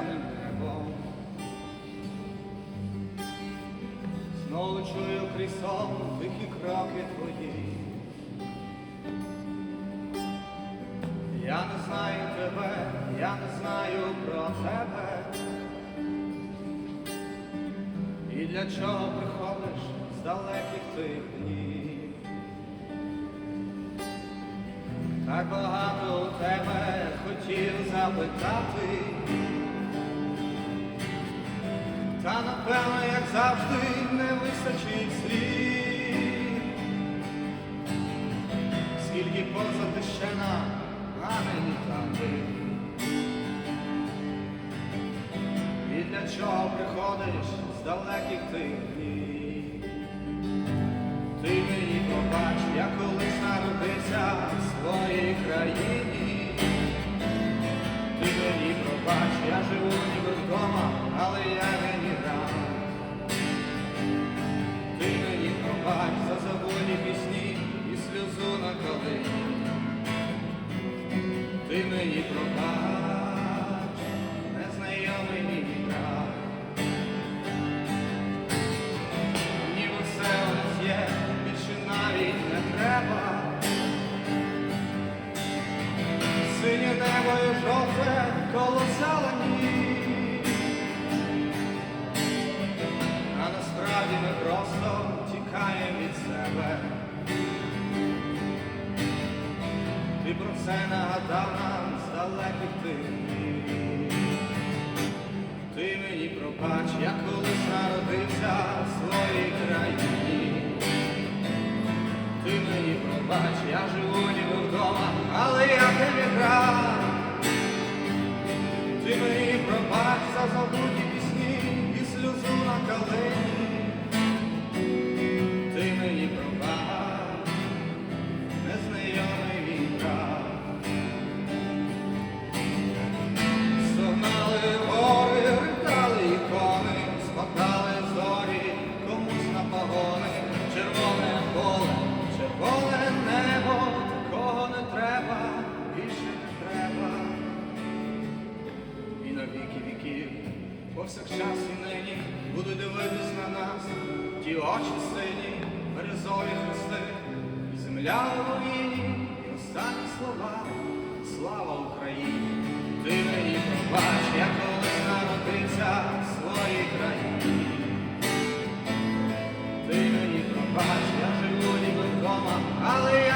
темним небом. Знову чую крізь сон тихі кроки твої. Я не знаю тебе, я не знаю про тебе. І для чого приходиш з далеких тих днів? Так багато у тебе хотів запитати, та напевно, як завжди, не вистачить слів. Скільки позади ще нам, там. І для чого приходиш з далеких тих днів? Ти мені пробач, я колись народився в своїй країні. Мені пробач, незнайомий мій край. Все у є, більше навіть не треба. Синє небо і жовте колосалені. А насправді ми просто тікаємо від себе. Ти про це нагадав нам далеких ти, днів. Ти мені пробач, я колись народився в своїй країні. Повсякчас і нині, будуть дивитись на нас, ті очі сині, березові хрести, і земля у руїні, і останні слова, слава Україні, ти мені пробач, я колись народився в своїй країні. Ти мені пробач, я живу ніби вдома, але